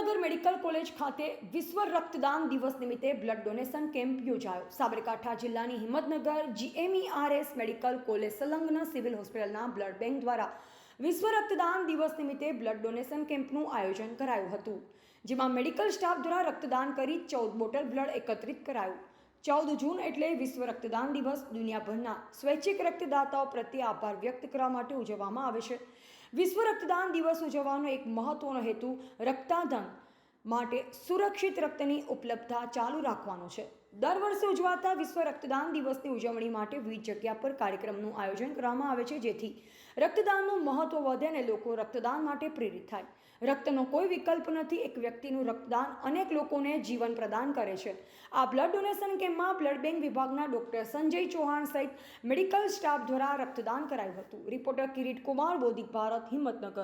Himmatnagar medical college ખાતે વિશ્વ રક્તદાન દિવસ નિમિત્તે બ્લડ ડોનેશન કેમ્પ યોજાયો. સાબરકાંઠા જિલ્લાની હિંમતનગર જીએમઈઆરએસ મેડિકલ કોલેજ સંલગ્ન સિવિલ હોસ્પિટલના બ્લડ બેંક દ્વારા વિશ્વ રક્તદાન દિવસ નિમિત્તે બ્લડ ડોનેશન કેમ્પનું આયોજન કરાયું હતું, જેમાં મેડિકલ સ્ટાફ દ્વારા રક્તદાન કરી ચૌદ બોટલ બ્લડ એકત્રિત કરાયું. ચૌદ જૂન એટલે વિશ્વ રક્તદાન દિવસ. દુનિયાભરના સ્વૈચ્છિક રક્તદાતાઓ પ્રત્યે આભાર વ્યક્ત કરવા માટે ઉજવવામાં આવે છે. વિશ્વ રક્તદાન દિવસ ઉજવવાનો એક મહત્વનો હેતુ રક્તદાન માટે સુરક્ષિત રક્તની ઉપલબ્ધતા ચાલુ રાખવાનો છે. દર વર્ષે ઉજવાતા વિશ્વ રક્તદાન દિવસની ઉજવણી માટે વિવિધ જગ્યા પર કાર્યક્રમનું આયોજન કરવામાં આવે છે, જેથી રક્તદાનનું મહત્વ વધે અને લોકો રક્તદાન માટે પ્રેરિત થાય. રક્તનો કોઈ વિકલ્પ નથી, એક વ્યક્તિનું રક્તદાન અનેક લોકોને જીવન પ્રદાન કરે છે. આ બ્લડ ડોનેશન કેમ્પમાં બ્લડ બેંક વિભાગના ડોક્ટર સંજય ચૌહાણ સહિત મેડિકલ સ્ટાફ દ્વારા રક્તદાન કરાયું હતું. રિપોર્ટર કિરીટ કુમાર બોધિક ભારત, હિંમતનગર.